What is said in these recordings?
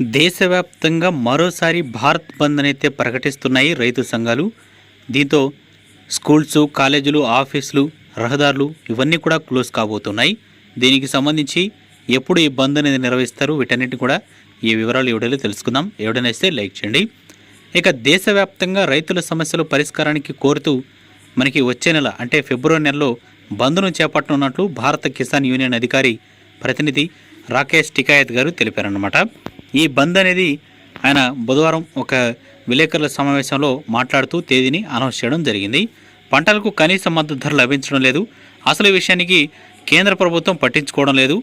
దేశవ్యాప్తంగా మరోసారి భారత్ బంద్ అయితే ప్రకటిస్తున్నాయి రైతు సంఘాలు. దీంతో స్కూల్స్ కాలేజీలు ఆఫీసులు రహదారులు ఇవన్నీ కూడా క్లోజ్ కాబోతున్నాయి. దీనికి సంబంధించి ఎప్పుడు ఈ బంద్ అనేది నిర్వహిస్తారు వీటన్నిటి కూడా ఈ వివరాలు ఎవడైనా తెలుసుకుందాం. ఎవడనేస్తే లైక్ చేయండి. ఇక దేశవ్యాప్తంగా రైతుల సమస్యల పరిష్కారానికి కోరుతూ మనకి వచ్చే నెల అంటే ఫిబ్రవరి నెలలో బంద్ను చేపట్టనున్నట్లు భారత కిసాన్ యూనియన్ అధికారి ప్రతినిధి రాకేష్ టికాయత్ గారు తెలిపారన్నమాట. ఈ బంద్ అనేది ఆయన బుధవారం ఒక విలేకరుల సమావేశంలో మాట్లాడుతూ తేదీని అనౌన్స్ చేయడం జరిగింది. పంటలకు కనీస మద్దతు ధర లభించడం లేదు. అసలు విషయానికి కేంద్ర ప్రభుత్వం పట్టించుకోవడం లేదు.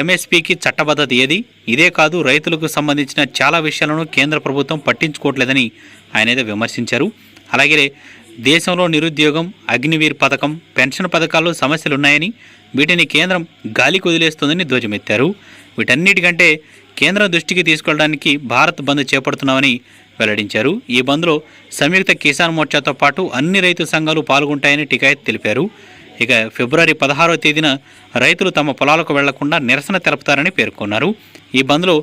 ఎంఎస్పీకి చట్టబద్ధత ఏది? ఇదే కాదు రైతులకు సంబంధించిన చాలా విషయాలను కేంద్ర ప్రభుత్వం పట్టించుకోవట్లేదని ఆయన అయితే విమర్శించారు. అలాగే దేశంలో నిరుద్యోగం అగ్నివీర్ పథకం పెన్షన్ పథకాల్లో సమస్యలు ఉన్నాయని వీటిని కేంద్రం గాలికి వదిలేస్తుందని ధ్వజమెత్తారు. వీటన్నిటికంటే కేంద్రం దృష్టికి తీసుకెళ్ళడానికి భారత్ బంద్ చేపడుతున్నామని వెల్లడించారు. ఈ బంద్లో సంయుక్త కిసాన్ మోర్చాతో పాటు అన్ని రైతు సంఘాలు పాల్గొంటాయని టికాయత్ తెలిపారు. ఇక ఫిబ్రవరి పదహారో తేదీన రైతులు తమ పొలాలకు వెళ్ళకుండా నిరసన తెలుపుతారని పేర్కొన్నారు. ఈ బంద్లో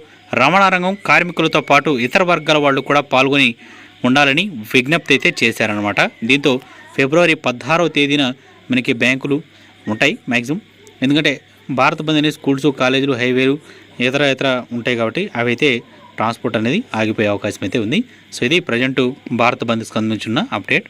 రమణారంగం కార్మికులతో పాటు ఇతర వర్గాల వాళ్ళు కూడా పాల్గొని ఉండాలని విజ్ఞప్తి అయితే చేశారనమాట దీంతో ఫిబ్రవరి పదహారవ తేదీన మనకి బ్యాంకులు ఉంటాయి మ్యాక్సిమం. ఎందుకంటే భారత బంద్ అనేది స్కూల్స్ కాలేజీలు హైవేలు ఇతర ఇతర ఉంటాయి కాబట్టి అవి అయితే ట్రాన్స్పోర్ట్ అనేది ఆగిపోయే అవకాశం అయితే ఉంది. సో ఇది ప్రజెంట్ భారత బంద్కి సంబంధించిన అప్డేట్